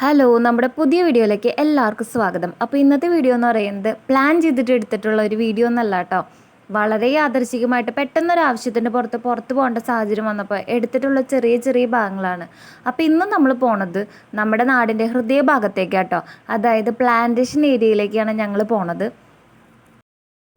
Hello നമ്മുടെ പുതിയ വീഡിയോയിലേക്ക് എല്ലാവർക്കും സ്വാഗതം. അപ്പോൾ ഇന്നത്തെ വീഡിയോ എന്ന് പറയുന്നത് പ്ലാൻ ചെയ്തിട്ട് എടുത്തിട്ടുള്ള ഒരു വീഡിയോ എന്നല്ല കേട്ടോ. വളരെ യാദർശികമായിട്ട് പെട്ടെന്നൊരു ആവശ്യത്തിന്റെ പുറത്ത് പുറത്ത് പോകേണ്ട സാഹചര്യം വന്നപ്പോൾ എടുത്തിട്ടുള്ള ചെറിയ ചെറിയ ഭാഗങ്ങളാണ്. അപ്പോൾ ഇന്ന് നമ്മൾ പോണത് നമ്മുടെ നാടിന്റെ ഹൃദയഭാഗത്തേക്കാട്ടോ അതായത് പ്ലാന്റേഷൻ ഏരിയയിലേക്കാണ് ഞങ്ങൾ പോണത്.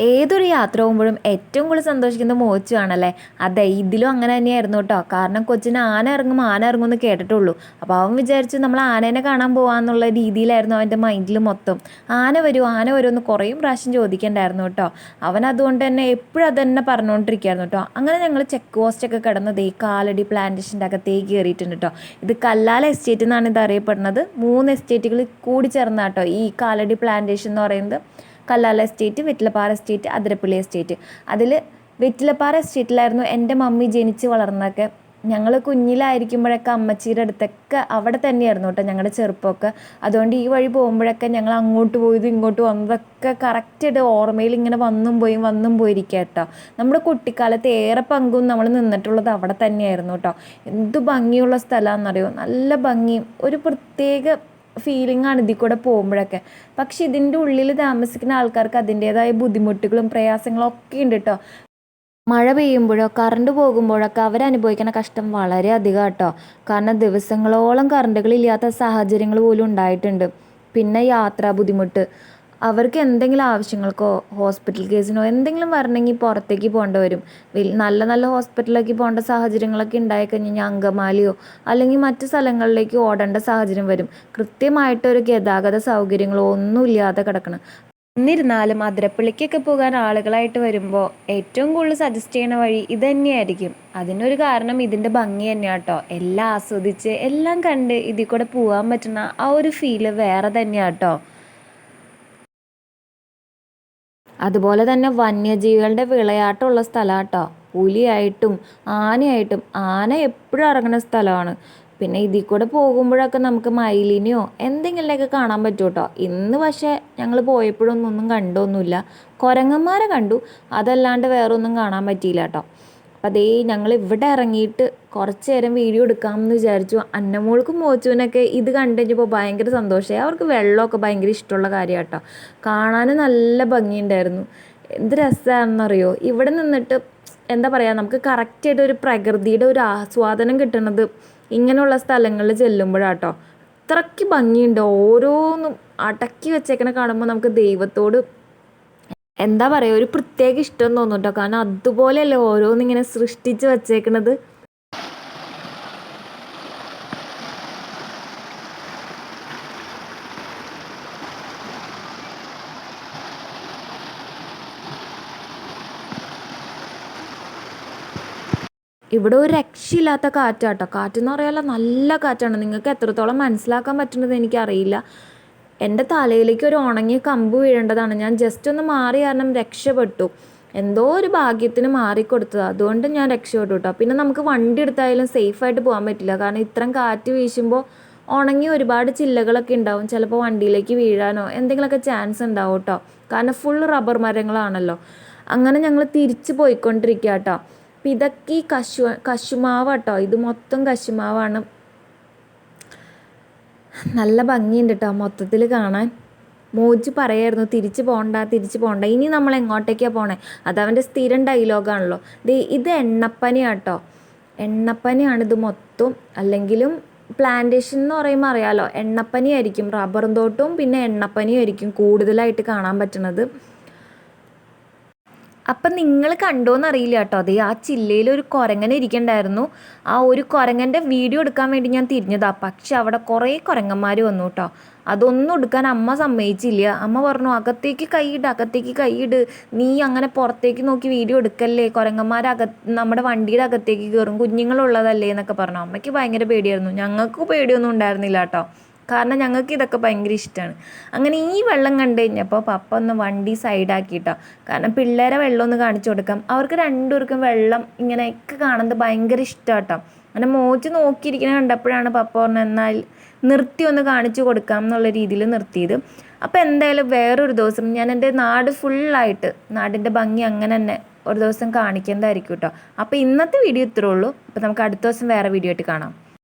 ഏതൊരു യാത്ര പോകുമ്പോഴും ഏറ്റവും കൂടുതൽ സന്തോഷിക്കുന്നത് മോച്ചു ആണല്ലേ അതെ ഇതിലും അങ്ങനെ തന്നെയായിരുന്നു കേട്ടോ. കാരണം കൊച്ചിന് ആന ഇറങ്ങും ആന ഇറങ്ങും എന്ന് കേട്ടിട്ടുള്ളൂ. അപ്പോൾ അവൻ വിചാരിച്ചു നമ്മൾ ആനേനെ കാണാൻ പോകാമെന്നുള്ള രീതിയിലായിരുന്നു അവന്റെ മൈൻഡിൽ മൊത്തം. ആന വരും ആന വരും എന്ന് കുറേ പ്രാവശ്യം ചോദിക്കണ്ടായിരുന്നു കേട്ടോ. അവൻ അതുകൊണ്ട് തന്നെ എപ്പോഴും അത് തന്നെ പറഞ്ഞുകൊണ്ടിരിക്കുകയായിരുന്നു കേട്ടോ. അങ്ങനെ ഞങ്ങൾ ചെക്ക് പോസ്റ്റൊക്കെ കിടന്നത് ഈ കാലടി പ്ലാന്റേഷന്റെ അകത്തേക്ക് കയറിയിട്ടുണ്ട് കേട്ടോ. ഇത് കല്ലാല എസ്റ്റേറ്റ് എന്നാണ് ഇത് അറിയപ്പെടുന്നത്. മൂന്ന് എസ്റ്റേറ്റുകൾ കൂടി ചേർന്നാട്ടോ ഈ കാലടി പ്ലാന്റേഷൻ എന്ന് പറയുന്നത്. Kallala estate Vettilappara estate Athirappilly estate. അതിൽ വെറ്റിലപ്പാറ എസ്റ്റേറ്റിലായിരുന്നു എന്റെ മമ്മി ജനിച്ച് വളർന്നതൊക്കെ. ഞങ്ങൾ കുഞ്ഞിലായിരിക്കുമ്പോഴൊക്കെ അമ്മച്ചീരുടെ അടുത്തൊക്കെ അവിടെ തന്നെയായിരുന്നു കേട്ടോ ഞങ്ങളുടെ ചെറുപ്പമൊക്കെ. അതുകൊണ്ട് ഈ വഴി പോകുമ്പോഴൊക്കെ ഞങ്ങൾ അങ്ങോട്ട് പോയതും ഇങ്ങോട്ട് വന്നതൊക്കെ കറക്റ്റായിട്ട് ഓർമ്മയിൽ ഇങ്ങനെ വന്നും പോയി വന്നും പോയിരിക്കുക കേട്ടോ. നമ്മുടെ കുട്ടിക്കാലത്ത് ഏറെ പങ്കും നമ്മൾ നിന്നിട്ടുള്ളത് അവിടെ തന്നെയായിരുന്നു കേട്ടോ. എന്ത് ഭംഗിയുള്ള സ്ഥലമാണെന്നറിയോ? നല്ല ഭംഗിയും ഒരു പ്രത്യേക ഫീലിംഗ് ആണ് ഇതിൽ കൂടെ പോകുമ്പോഴൊക്കെ. പക്ഷെ ഇതിന്റെ ഉള്ളിൽ താമസിക്കുന്ന ആൾക്കാർക്ക് അതിന്റേതായ ബുദ്ധിമുട്ടുകളും പ്രയാസങ്ങളും ഒക്കെ ഉണ്ട് കേട്ടോ മഴ പെയ്യുമ്പോഴോ കറണ്ട് പോകുമ്പോഴൊക്കെ അവരനുഭവിക്കുന്ന കഷ്ടം വളരെ അധികം കേട്ടോ കാരണം ദിവസങ്ങളോളം കറണ്ടുകളില്ലാത്ത സാഹചര്യങ്ങൾ പോലും ഉണ്ടായിട്ടുണ്ട്. പിന്നെ യാത്രാ ബുദ്ധിമുട്ട്. അവർക്ക് എന്തെങ്കിലും ആവശ്യങ്ങൾക്കോ ഹോസ്പിറ്റൽ കേസിനോ എന്തെങ്കിലും വരണമെങ്കിൽ പുറത്തേക്ക് പോകേണ്ടി വരും. നല്ല നല്ല ഹോസ്പിറ്റലിലേക്ക് പോകേണ്ട സാഹചര്യങ്ങളൊക്കെ ഉണ്ടായി കഴിഞ്ഞാൽ അങ്കമാലിയോ അല്ലെങ്കിൽ മറ്റു സ്ഥലങ്ങളിലേക്ക് ഓടേണ്ട സാഹചര്യം വരും. കൃത്യമായിട്ടൊരു ഗതാഗത സൗകര്യങ്ങളോ ഒന്നുമില്ലാതെ കിടക്കണം. എന്നിരുന്നാലും അതിരപ്പള്ളിക്കൊക്കെ പോകാൻ ആളുകളായിട്ട് വരുമ്പോൾ ഏറ്റവും കൂടുതൽ സജസ്റ്റ് ചെയ്യണ വഴി ഇത് തന്നെയായിരിക്കും അതിനൊരു കാരണം ഇതിന്റെ ഭംഗി തന്നെയാണ് കേട്ടോ എല്ലാം ആസ്വദിച്ച് എല്ലാം കണ്ട് ഇതിൽ കൂടെ പോകാൻ പറ്റുന്ന ആ ഒരു ഫീൽ വേറെ തന്നെയാട്ടോ. അതുപോലെ തന്നെ വന്യജീവികളുടെ വിളയാട്ടമുള്ള സ്ഥലമാണ് കേട്ടോ പുലിയായിട്ടും ആനയായിട്ടും ആന എപ്പോഴും ഇറങ്ങുന്ന സ്ഥലമാണ്. പിന്നെ ഇതിൽ കൂടെ പോകുമ്പോഴൊക്കെ നമുക്ക് മയിലിനെയോ എന്തെങ്കിലുമൊക്കെ കാണാൻ പറ്റും കേട്ടോ ഇന്ന് പക്ഷേ ഞങ്ങൾ പോയപ്പോഴൊന്നും ഒന്നും കണ്ടൊന്നുമില്ല. കുരങ്ങന്മാരെ കണ്ടു. അതല്ലാണ്ട് വേറൊന്നും കാണാൻ പറ്റിയില്ല കേട്ടോ. അപ്പം അതേ ഞങ്ങൾ ഇവിടെ ഇറങ്ങിയിട്ട് കുറച്ച് നേരം വീഡിയോ എടുക്കാമെന്ന് വിചാരിച്ചു. അന്നമോൾക്കും മോച്ചുവിനൊക്കെ ഇത് കണ്ടു കഴിഞ്ഞപ്പോൾ ഭയങ്കര സന്തോഷമായി അവർക്ക് വെള്ളമൊക്കെ ഭയങ്കര ഇഷ്ടമുള്ള കാര്യം കേട്ടോ കാണാൻ നല്ല ഭംഗിയുണ്ടായിരുന്നു. എന്ത് രസമാണെന്നറിയോ ഇവിടെ നിന്നിട്ട് എന്താ പറയുക നമുക്ക് കറക്റ്റായിട്ട് ഒരു പ്രകൃതിയുടെ ഒരു ആസ്വാദനം കിട്ടുന്നത് ഇങ്ങനെയുള്ള സ്ഥലങ്ങളിൽ ചെല്ലുമ്പോഴാട്ടോ. അത്രയ്ക്ക് ഭംഗിയുണ്ട്. ഓരോന്നും അടക്കി വെച്ചേക്കണ കാണുമ്പോൾ നമുക്ക് ദൈവത്തോട് എന്താ പറയുക ഒരു പ്രത്യേക ഇഷ്ടം തോന്നും കാരണം അതുപോലെയല്ലേ ഓരോന്നിങ്ങനെ സൃഷ്ടിച്ച് വച്ചേക്കണത്. ഇവിടെ ഒരു രക്ഷയില്ലാത്ത കാറ്റാട്ടോ. കാറ്റെന്ന് പറയാനുള്ള നല്ല കാറ്റാണ്. നിങ്ങൾക്ക് എത്രത്തോളം മനസ്സിലാക്കാൻ പറ്റുന്നത് എനിക്കറിയില്ല. എന്റെ തലയിലേക്ക് ഒരു ഉണങ്ങിയ കമ്പ് വീഴേണ്ടതാണ്. ഞാൻ ജസ്റ്റ് ഒന്ന് മാറി കാരണം രക്ഷപ്പെട്ടു. എന്തോ ഒരു ഭാഗ്യത്തിന് മാറിക്കൊടുത്തത്. അതുകൊണ്ട് ഞാൻ രക്ഷപ്പെട്ടു കേട്ടോ പിന്നെ നമുക്ക് വണ്ടി എടുത്തായാലും സേഫായിട്ട് പോകാൻ പറ്റില്ല. കാരണം ഇത്രയും കാറ്റ് വീശുമ്പോൾ ഉണങ്ങി ഒരുപാട് ചില്ലകളൊക്കെ ഉണ്ടാവും. ചിലപ്പോൾ വണ്ടിയിലേക്ക് വീഴാനോ എന്തെങ്കിലുമൊക്കെ ചാൻസ് ഉണ്ടാവും കേട്ടോ കാരണം ഫുൾ റബ്ബർ മരങ്ങളാണല്ലോ. അങ്ങനെ ഞങ്ങൾ തിരിച്ച് പോയിക്കൊണ്ടിരിക്കുക കേട്ടോ ഈ കശു കശുമാവ് കേട്ടോ ഇത് മൊത്തം കശുമാവാണ്. നല്ല ഭംഗിയുണ്ട് കേട്ടോ മൊത്തത്തിൽ കാണാൻ. മോജ് പറയായിരുന്നു തിരിച്ച് പോകണ്ട തിരിച്ച് പോകണ്ട ഇനി നമ്മൾ എങ്ങോട്ടേക്കാണ് പോണേ? അതവന്റെ സ്ഥിരം ഡയലോഗാണല്ലോ ദേ ഇത് എണ്ണപ്പനിയാണ് കേട്ടോ എണ്ണപ്പനിയാണ് ഇത് മൊത്തം. അല്ലെങ്കിലും പ്ലാന്റേഷൻ എന്ന് പറയുമ്പോൾ അറിയാലോ എണ്ണപ്പനി ആയിരിക്കും. റബ്ബറും തോട്ടവും പിന്നെ എണ്ണപ്പനിയായിരിക്കും കൂടുതലായിട്ട് കാണാൻ പറ്റുന്നത് അപ്പം നിങ്ങൾ കണ്ടോന്ന് അറിയില്ല കേട്ടോ. അതേ ആ ചില്ലയിൽ ഒരു കുരങ്ങൻ ഇരിക്കണ്ടായിരുന്നു. ആ ഒരു കുരങ്ങന്റെ വീഡിയോ എടുക്കാൻ വേണ്ടി ഞാൻ തിരിഞ്ഞതാ. പക്ഷെ അവിടെ കുറേ കുരങ്ങന്മാർ വന്നു കേട്ടോ. അതൊന്നും എടുക്കാൻ അമ്മ സമ്മതിച്ചില്ല. അമ്മ പറഞ്ഞു അകത്തേക്ക് കൈയിട് അകത്തേക്ക് കൈയിട് നീ അങ്ങനെ പുറത്തേക്ക് നോക്കി വീഡിയോ എടുക്കല്ലേ? കുരങ്ങന്മാർ നമ്മുടെ വണ്ടിയുടെ അകത്തേക്ക് കയറും. കുഞ്ഞുങ്ങളുള്ളതല്ലേ? എന്നൊക്കെ പറഞ്ഞു. അമ്മയ്ക്ക് ഭയങ്കര പേടിയായിരുന്നു. ഞങ്ങൾക്ക് പേടിയൊന്നും ഉണ്ടായിരുന്നില്ല കേട്ടോ. കാരണം ഞങ്ങൾക്ക് ഇതൊക്കെ ഭയങ്കര ഇഷ്ടമാണ് അങ്ങനെ ഈ വെള്ളം കണ്ടു കഴിഞ്ഞപ്പോൾ പപ്പ ഒന്ന് വണ്ടി സൈഡാക്കിയിട്ടോ കാരണം പിള്ളേരെ വെള്ളം ഒന്ന് കാണിച്ചു കൊടുക്കാം. അവർക്ക് രണ്ടുപേർക്കും വെള്ളം ഇങ്ങനെയൊക്കെ കാണുന്നത് ഭയങ്കര ഇഷ്ടം കേട്ടോ അങ്ങനെ മോച്ച് നോക്കിയിരിക്കുന്ന കണ്ടപ്പോഴാണ് പപ്പ പറഞ്ഞത് എന്നാൽ നിർത്തി ഒന്ന് കാണിച്ചു കൊടുക്കാം എന്നുള്ള രീതിയിൽ നിർത്തിയത്. അപ്പോൾ എന്തായാലും വേറൊരു ദിവസം ഞാൻ എന്റെ നാട് ഫുള്ളായിട്ട് നാടിന്റെ ഭംഗി അങ്ങനെ തന്നെ ഒരു ദിവസം കാണിക്കുന്നതായിരിക്കും കേട്ടോ അപ്പോൾ ഇന്നത്തെ വീഡിയോ ഇത്രേ ഉള്ളൂ. അപ്പോൾ നമുക്ക് അടുത്ത ദിവസം വേറെ വീഡിയോ ആയിട്ട് കാണാം.